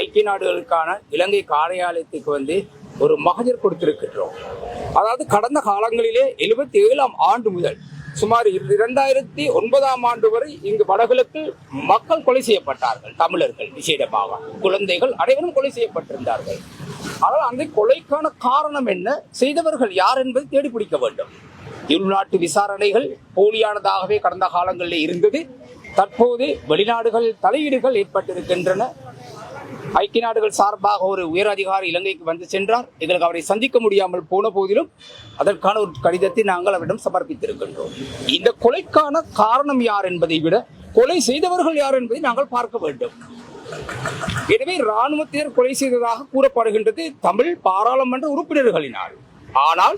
ஐக்கிய நாடுகளுக்கான இலங்கை காரியாலயத்துக்கு வந்து ஒரு மகஜர் கொடுத்திருக்கின்றோம். அதாவது கடந்த காலங்களிலே எழுபத்தி ஏழாம் ஆண்டு முதல் சுமார் இரண்டாயிரத்தி ஒன்பதாம் ஆண்டு வரை இங்கு வடகிழக்கு மக்கள் கொலை செய்யப்பட்டார்கள். தமிழர்கள் விசேடமாக குழந்தைகள் அனைவரும் கொலை செய்யப்பட்டிருந்தார்கள். ஆனால் அந்த கொலைக்கான காரணம் என்ன? செய்தவர்கள் யார் என்பதை தேடி பிடிக்க வேண்டும். உள்நாட்டு விசாரணைகள் போலியானதாகவே கடந்த காலங்களில் இருந்தது. தற்போது வெளிநாடுகள் தலையீடுகள் ஏற்பட்டிருக்கின்றன. ஐக்கிய நாடுகள் சார்பாக ஒரு உயர் அதிகாரி இலங்கைக்கு வந்து சென்றார். எங்களுக்கு அவரை சந்திக்க முடியாமல் போன போதிலும் அதற்கான ஒரு கடிதத்தை நாங்கள் அவரிடம் சமர்ப்பித்திருக்கின்றோம். இந்த கொலைக்கான காரணம் யார் என்பதை விட கொலை செய்தவர்கள் யார் என்பதை நாங்கள் பார்க்க வேண்டும். எனவே இராணுவத்தினர் கொலை செய்ததாக கூறப்படுகின்றது தமிழ் பாராளுமன்ற உறுப்பினர்களினால். ஆனால்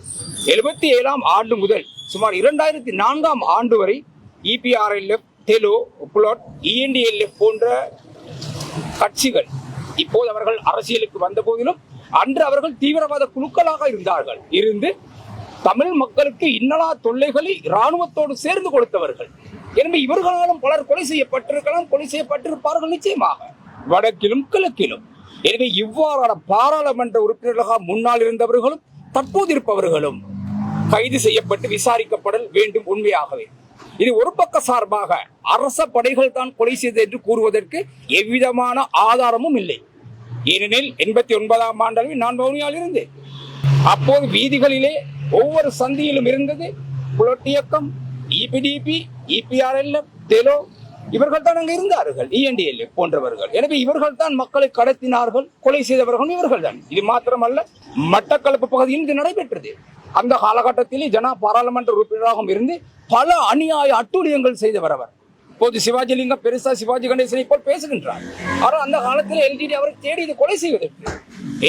எழுபத்தி ஏழாம் ஆண்டு முதல் சுமார் இரண்டாயிரத்தி நான்காம் ஆண்டு வரை இபிஆர்எல்எஃப் டெலோ புலோட் இஎன்டிஎல்எஃப் போன்ற கட்சிகள் இப்போது அவர்கள் அரசியலுக்கு வந்த போதிலும் அன்று அவர்கள் தீவிரவாத குழுக்களாக இருந்தார்கள். இருந்து தமிழ் மக்களுக்கு இன்னலா தொல்லைகளை இராணுவத்தோடு சேர்ந்து கொடுத்தவர்கள். எனவே இவர்களாலும் பலர் கொலை செய்யப்பட்டிருக்கலாம் கொலை செய்யப்பட்டிருப்பார்கள் நிச்சயமாக. வடக்கிலும் கிழக்கிலும். எனவே இவ்வாறான பாராளுமன்ற உறுப்பினர்களாக முன்னால் இருந்தவர்களும் தற்போது இருப்பவர்களும் கைது செய்யப்பட்டு விசாரிக்கப்படல் வேண்டும் உண்மையாகவே. இது ஒரு பக்க சார்பாக அரச படைகள் தான் கொலை செய்தது என்று கூறுவதற்கு எவ்விதமான ஆதாரமும் இல்லை. ஏனெனில் எண்பத்தி ஒன்பதாம் ஆண்டளவில் நான் வவுனியால் இருந்தேன் அப்போது வீதிகளிலே ஒவ்வொரு சந்தியிலும் இருந்தது புலட் இயக்கம் இபிடிபி இபிஆர்எல்எஃப் டெலோ இவர்கள் தான் அங்கு இருந்தார்கள் இஎன்டிஎல் போன்றவர்கள். எனவே இவர்கள் தான் மக்களை கடத்தினார்கள் கொலை செய்தவர்கள் இவர்கள் தான் இது மாத்திரமல்ல மட்டக்களப்பு பகுதியில் இது நடைபெற்றது. அந்த காலகட்டத்திலே ஜனா பாராளுமன்ற உறுப்பினராகவும் இருந்து பல அநியாய அட்டூழியங்கள் செய்தவர் அவர். இப்போது சிவாஜிலிங்கம் பெருசா சிவாஜி கணேசனை போல் பேசுகின்றார். ஆனால் அந்த காலத்தில் எல்டிடி அவரை தேடி இது கொலை செய்வதற்கு.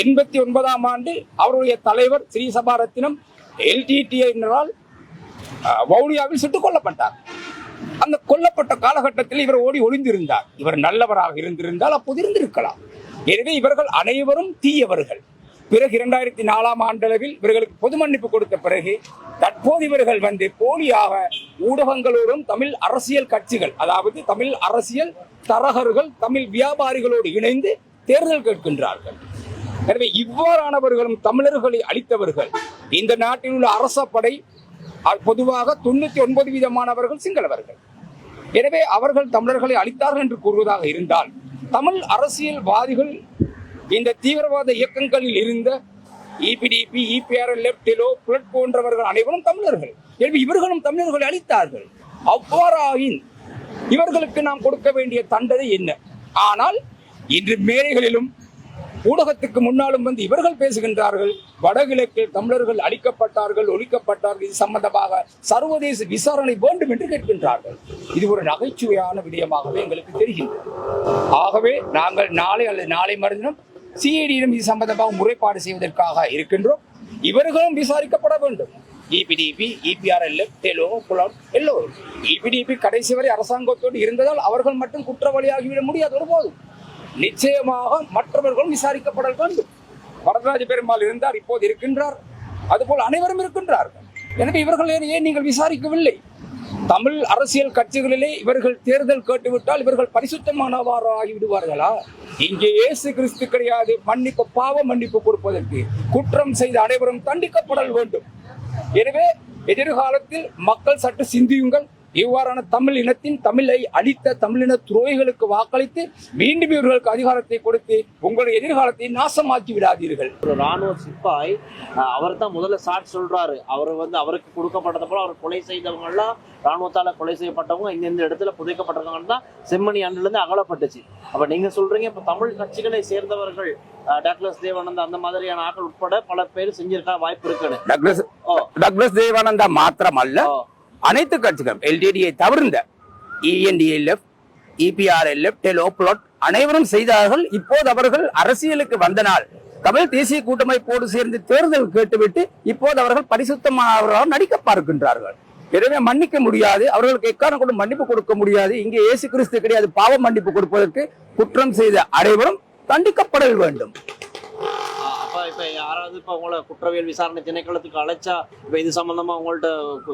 எண்பத்தி ஒன்பதாம் ஆண்டு அவருடைய தலைவர் ஸ்ரீ சபாரத்தினம் என்றால் வவுனியாவில் சுட்டுக் கொல்லப்பட்டார். அந்த கொல்லப்பட்ட காலகட்டத்தில் இவர் ஓடி ஒளிந்திருந்தார். இவர் நல்லவராக இருந்திருந்தால் அப்போது இருந்திருக்கலாம். எனவே இவர்கள் அனைவரும் தீயவர்கள். பிறகு இரண்டாயிரத்தி நாலாம் ஆண்டளவில் இவர்களுக்கு பொது மன்னிப்பு கொடுத்த பிறகு தற்போது இவர்கள் வந்து போலியாக ஊடகங்களோடும் தமிழ் அரசியல் கட்சிகள் அதாவது தமிழ் அரசியல் தரகர்கள் தமிழ் வியாபாரிகளோடு இணைந்து தேர்தல் கேட்கின்றார்கள். எனவே இவ்வாறானவர்களும் தமிழர்களை அளித்தவர்கள் இந்த நாட்டில் உள்ள அரச படை பொதுவாக தொண்ணூத்தி ஒன்பது வீதமானவர்கள் சிங்களவர்கள். எனவே அவர்கள் தமிழர்களை அளித்தார்கள் என்று கூறுவதாக இருந்தால் தமிழ் அரசியல்வாதிகள் இந்த தீவிரவாத இயக்கங்களில் இருந்த இபிடிபி இபிஆர்எல் லெப்டிலோ புலட் போன்றவர்கள் அனைவரும் தமிழர்கள். எனவே இவர்களும் தமிழர்களை அளித்தார்கள். அவ்வாறாயின் இவர்களுக்கு நாம் கொடுக்க வேண்டிய தண்டனை என்ன? ஆனால் இன்று மேடைகளிலும் ஊடகத்துக்கு முன்னாலும் வந்து இவர்கள் பேசுகின்றார்கள். வடகிழக்கில் தமிழர்கள் அழிக்கப்பட்டார்கள் ஒழிக்கப்பட்டார்கள். இது சம்பந்தமாக சர்வதேச விசாரணை வேண்டும் என்று கேட்கின்றார்கள். இது ஒரு நகைச்சுவையான விடயமாகவே எங்களுக்கு தெரிகின்றது. ஆகவே நாங்கள் நாளை அல்லது நாளை மறுதினம் சிஐடியிடம் இது சம்பந்தமாக முறைப்பாடு செய்வதற்காக இருக்கின்றோம். இவர்களும் விசாரிக்கப்பட வேண்டும். இபிடிபி இபிஆர்எல் டெலோ புலம் எல்லோரும். இபிடிபி கடைசி வரை அரசாங்கத்தோடு இருந்ததால் அவர்கள் மட்டும் குற்றவாளியாகிவிட முடியாது ஒருபோதும் நிச்சயமாக மற்றவர்களும் விசாரிக்கப்பட வேண்டும். வரதராஜ பெருமாள் இருந்தார் இப்போது இருக்கின்றார். அதுபோல் அனைவரும் இருக்கின்றார்கள். எனவே இவர்கள் ஏன் ஏன் நீங்கள் விசாரிக்கவில்லை? தமிழ் அரசியல் கட்சிகளிலே இவர்கள் தேர்தல் கேட்டுவிட்டால் இவர்கள் பரிசுத்தமானவாறு ஆகிவிடுவார்களா? இங்கே இயேசு கிறிஸ்து கிடையாது. மன்னிப்பு பாவ மன்னிப்பு கொடுப்பதற்கு குற்றம் செய்த அனைவரும் தண்டிக்கப்படல் வேண்டும். எனவே எதிர்காலத்தில் மக்கள் சற்று சிந்தியுங்கள். இவ்வாறான தமிழ் இனத்தின் தமிழை அழித்த தமிழின துரோகிகளுக்கு வாக்களித்து மீண்டும் இவர்களுக்கு அதிகாரத்தை கொடுத்து உங்களுடைய எதிர்காலத்தை நாசமாக்கி விடாதீர்கள். ஒரு ராணுவ சிப்பாய் அவர் தான் முதல்ல சாட் சொல்றாரு. அவர் வந்து அவருக்கு கொடுக்கப்பட்டது போல அவர் கொலை செய்தவங்க எல்லாம் ராணுவத்தால கொலை செய்யப்பட்டவங்க இந்த இந்த இடத்துல புதைக்கப்பட்டிருக்காங்கன்னு தான் செம்மணி ஆண்டுல இருந்து அகலப்பட்டுச்சு. அப்ப நீங்க சொல்றீங்க இப்ப தமிழ் கட்சிகளை சேர்ந்தவர்கள் அஹ், டாக்லஸ் தேவானந்தா அந்த மாதிரியான ஆட்கள் உட்பட பல பேர் செஞ்சிருக்கா வாய்ப்பு இருக்குன்னு. டக்ளஸ் டக்ளஸ் தேவானந்தா மாத்திரமல்ல. ஓ. அனைத்து கட்சிகளும் எல்டிடியை தவிர்ந்த இஎன்டிஎல்எஃப் இபிஆர்எல்எஃப் டெலோ அனைவரும் செய்தார்கள். இப்போது அவர்கள் அரசியலுக்கு வந்தனால் தமிழ் தேசிய கூட்டமைப்போடு சேர்ந்து தேர்தல் கேட்டுவிட்டு இப்போது அவர்கள் பரிசுத்தமானவர்களாக நடிக்க பார்க்கின்றார்கள். எனவே மன்னிக்க முடியாது. அவர்களுக்கு எக்காரணம் கொண்டு மன்னிப்பு கொடுக்க முடியாது. இங்கே இயேசு கிறிஸ்து கிடையாது. பாவ மன்னிப்பு கொடுப்பதற்கு குற்றம் செய்த அனைவரும் தண்டிக்கப்படல் வேண்டும். அப்ப இப்ப யாராவது இப்ப உங்களை குற்றவியல் விசாரணை திணைக்களத்துக்கு அழைச்சா இப்போ இது சம்பந்தமா உங்கள்ட்ட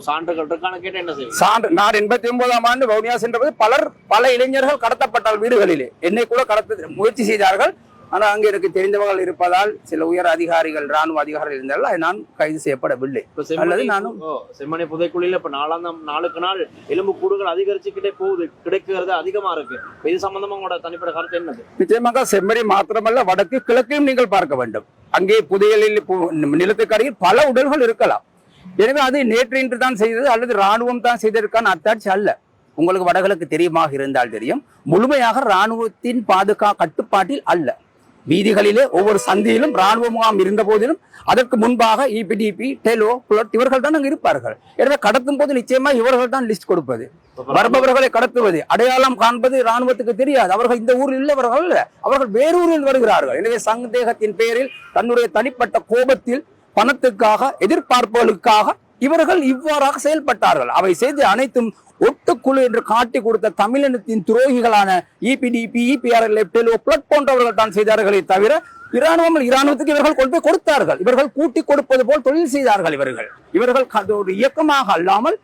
சான்றுகள் இருக்கான்னு கேட்டு என்ன செய்யும் சான்று நான் எண்பத்தி ஒன்பதாம் ஆண்டு வவுனியா சென்றபோது பலர் பல இளைஞர்கள் கடத்தப்பட்டால் வீடுகளிலே. என்னை கூட கடத்த முயற்சி செய்தார்கள். ஆனா அங்கே எனக்கு தெரிந்தவர்கள் இருப்பதால் சில உயர் அதிகாரிகள் ராணுவ அதிகாரிகள் இருந்தால் நான் கைது செய்யப்படவில்லை. அல்லது செம்மணி நானும் செம்மணி புதைக்குழியில இப்ப நாலாம் நாளுக்கு நாள் எலும்பு கூடுகள் அதிகரிச்சுக்கிட்டே போகுது. கிடைக்கிறது அதிகமா இருக்கு. இது சம்பந்தமா உங்களோட தனிப்பட்ட கருத்து என்னது? நிச்சயமாக செம்மறி மாத்திரமல்ல வடக்கு கிழக்கையும் நீங்கள் பார்க்க வேண்டும். அங்கே புதையலில் பு- நிலத்துக்கு அருகில் பல உடல்கள் இருக்கலாம். எனவே அது நேற்று இன்று தான் செய்தது அல்லது ராணுவம் தான் செய்ததற்கான அத்தாட்சி அல்ல. உங்களுக்கு வடகிழக்கு தெரியுமாக இருந்தால் தெரியும். முழுமையாக ராணுவத்தின் பாதுகா கட்டுப்பாட்டில் அல்ல. வீதிகளிலே ஒவ்வொரு சந்தியிலும் ராணுவ முகாம் இருந்த போதிலும் அதற்கு முன்பாக இபிடிபி டெலோ புலட் இவர்கள் தான் அங்கு இருப்பார்கள். எனவே கடத்தும் போது நிச்சயமா இவர்கள் தான் லிஸ்ட் கொடுப்பது. வருபவர்களை கடத்துவது அடையாளம் காண்பது ராணுவத்துக்கு தெரியாது. அவர்கள் இந்த ஊரில் இல்லவர்கள் அல்ல. அவர்கள் வேறூரில் வருகிறார்கள். எனவே சந்தேகத்தின் பேரில் தன்னுடைய தனிப்பட்ட கோபத்தில் பணத்துக்காக எதிர்பார்ப்புகளுக்காக இவர்கள் இவ்வாறாக செயல்பட்டார்கள். அவை செய்து அனைத்தும் ஒட்டுக்குழு என்று காட்டி கொடுத்த தமிழினத்தின் துரோகிகளான E இபிடிபி இபிஆர்எல் பிளட் போன்றவர்கள் தான் செய்தார்களே தவிர இராணுவம் இராணுவத்துக்கு இவர்கள் கொண்டு போய் கொடுத்தார்கள். இவர்கள் கூட்டி கொடுப்பது போல் தொழில் செய்தார்கள் இவர்கள். இவர்கள் ஒரு இயக்கமாக அல்லாமல்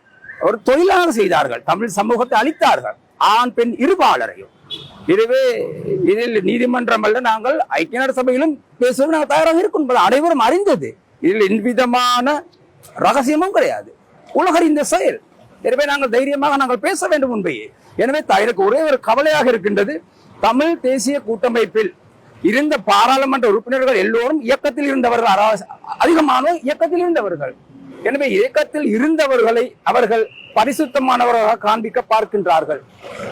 ஒரு தொழிலாக செய்தார்கள். தமிழ் சமூகத்தை அளித்தார்கள் ஆண் பெண் இருபாலரையும். இதுவே இதில் நீதிமன்றம் அல்ல நாங்கள் ஐக்கிய நாடு சபையிலும் பேசுவது நாங்கள் தயாராக இருக்கும் அனைவரும் அறிந்தது. இதில் எவ்விதமான ரகசியமும் கிடையாது. உலகறிந்த செயல். எனவே நாங்கள் தைரியமாக நாங்கள் பேச வேண்டும் உண்மையே. எனவே எனக்கு ஒரே ஒரு கவலையாக இருக்கின்றது. தமிழ் தேசிய கூட்டமைப்பில் இருந்த பாராளுமன்ற உறுப்பினர்கள் எல்லோரும் இயக்கத்தில் இருந்தவர்கள் அதிகமான இயக்கத்தில் இருந்தவர்கள். எனவே இயக்கத்தில் இருந்தவர்களை அவர்கள் பரிசுத்தமானவர்களாக காண்பிக்க பார்க்கின்றார்கள்.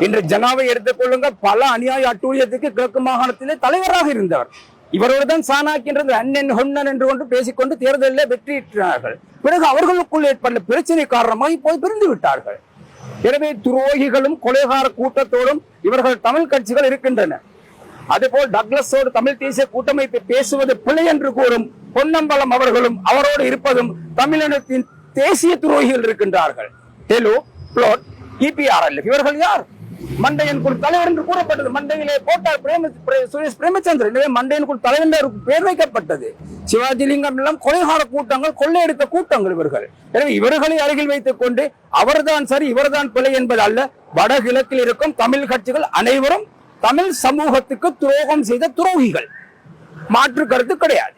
இன்று ஜனாவை எடுத்துக்கொள்ளுங்கள் பல அநியாய அட்டூழியத்துக்கு கிழக்கு மாகாணத்திலே தலைவராக இருந்தவர். இவரோடு தான் சாணாக்கின்றது. அண்ணன் ஹொன்னன் என்று கொண்டு பேசிக்கொண்டு தேர்தலில் வெற்றியிட்டார்கள் பிறகு அவர்களுக்குள் ஏற்பட்ட பிரச்சனை காரணமாக இப்போது பிரிந்து விட்டார்கள். எனவே துரோகிகளும் கொலைகார கூட்டத்தோடும் இவர்கள் தமிழ் கட்சிகள் இருக்கின்றன. அதேபோல் டக்லஸோடு தமிழ் தேசிய கூட்டமைப்பை பேசுவது பிழை என்று கூறும் பொன்னம்பலம் அவர்களும் அவரோடு இருப்பதும் தமிழினத்தின் தேசிய துரோகிகள் இருக்கின்றார்கள். ஹெலோ பிளோட் இபிஆர்எல் இவர்கள் யார்? மண்டையன் குழு தலைவர் என்று கூறப்பட்டது. மண்டையிலே போட்டார் பிரேம சுரேஷ் பிரேமச்சந்திரன். எனவே மண்டையன் குழு தலைவர் என்று பேர் வைக்கப்பட்டது. சிவாஜிலிங்கம் எல்லாம் கொலைகார கூட்டங்கள் கொள்ளையடித்த கூட்டங்கள் இவர்கள். எனவே இவர்களை அருகில் வைத்துக் கொண்டு அவர்தான் சரி இவர்தான் பிழை என்பது அல்ல. வடகிழக்கில் இருக்கும் தமிழ் கட்சிகள் அனைவரும் தமிழ் சமூகத்துக்கு துரோகம் செய்த துரோகிகள். மாற்று கருத்து கிடையாது.